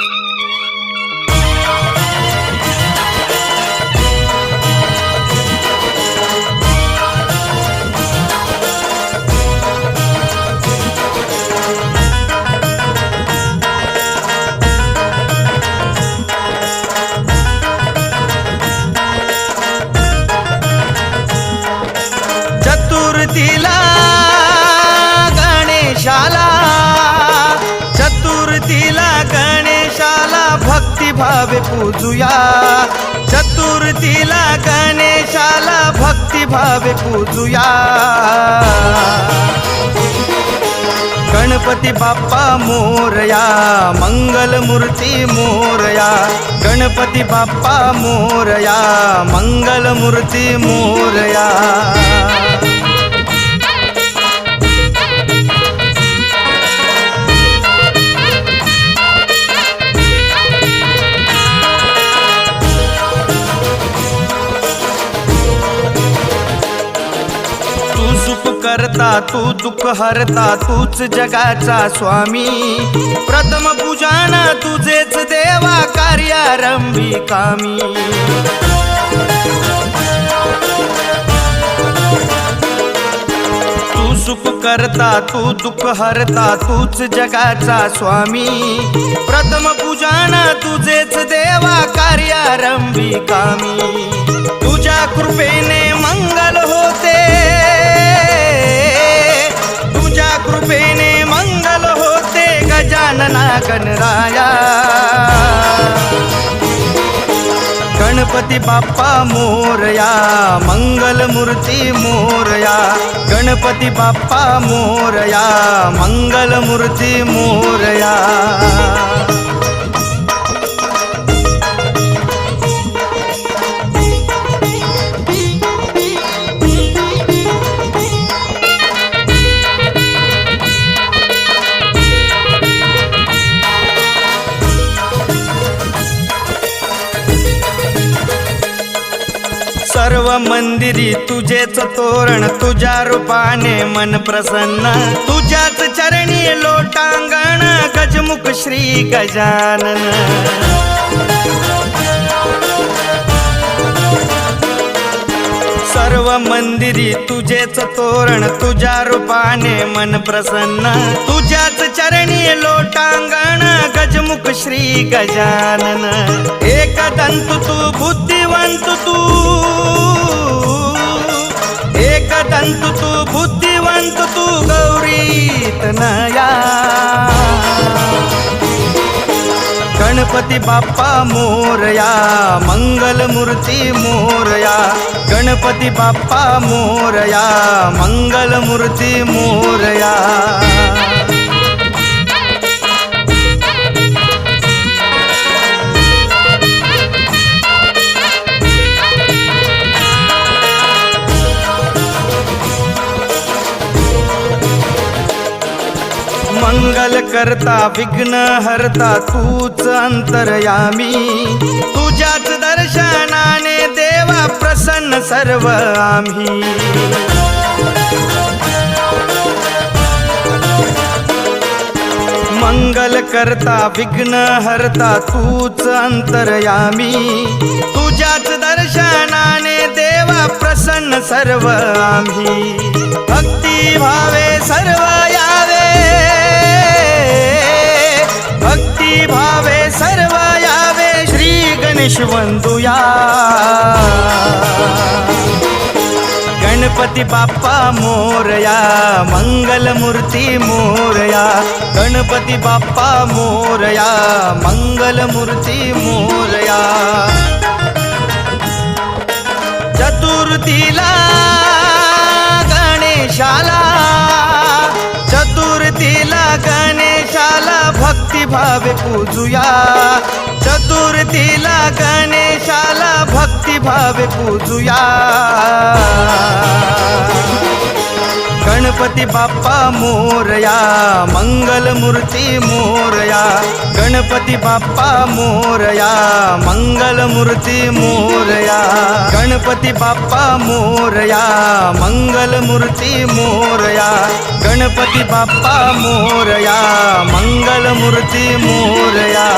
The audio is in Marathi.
you भावे पूजूया. चतुर्थीला गणेशाला भक्तिभावे पूजूया. गणपती बाप्पा मोरया मंगलमूर्ती मोरया. गणपती बाप्पा मोरया मंगलमूर्ती मोरया. करता तू दुःख हरता तूच जगाचा स्वामी. प्रथम पूजाना तुझेच देवा कार्यारंभी कामी. तू सुख करता तू दुःख हरता तूच जगाचा स्वामी. प्रथम पूजाना तुझेच देवा कार्यारंभी कामी. गजानना गणराया गणपती बाप्पा मोरया मंगलमूर्ती मोरया। गणपती बाप्पा मोरया मंगलमूर्ती मोरया। सर्व मंदिरी तुझेच तोरण तुझ्या रूपाने मन प्रसन्न. तुझ्याच चरणी लोटांगण गजमुख श्री गजानन. सर्व मंदिरी तुझेच तोरण तुझ्या रूपाने मन प्रसन्न. तुझ्याच चरणी लोटांगण गजमुख श्री गजानन. एकदंत तू बुद्धिवंत तू. संत तू बुद्धिवंत तू गौरीत नया. गणपती बाप्पा मोरया मंगलमूर्ती मोरया. गणपती बाप्पा मोरया मंगलमूर्ती मोरया. करता विघ्न हरता तूच अंतरयामी. तुझ्याच दर्शनाने देवा प्रसन्न सर्व आम्ही. मंगल करता विघ्न हरता तूच अंतरयामी. तुझ्याच दर्शनाने देवा प्रसन्न सर्व आम्ही. भक्ती भावे सर्व या वंदुया गणपती बाप्पा मोरया मंगलमूर्ती मोरया। गणपती बाप्पा मोरया मंगलमूर्ती मोरया। चतुर्थीला गणेशाला चतुर्थीला गणेश भावे पूजूया. चतुर्थीला गणेशाला भक्तिभावे पूजूया. गणपती बाप्पा मोरया मंगलमूर्ती मोरया. गणपती बाप्पा मोरया मंगलमूर्ती मोरया. गणपती बाप्पा मोरया मंगलमूर्ती मोरया. गणपती बाप्पा मोरया मंगलमूर्ती मोरया.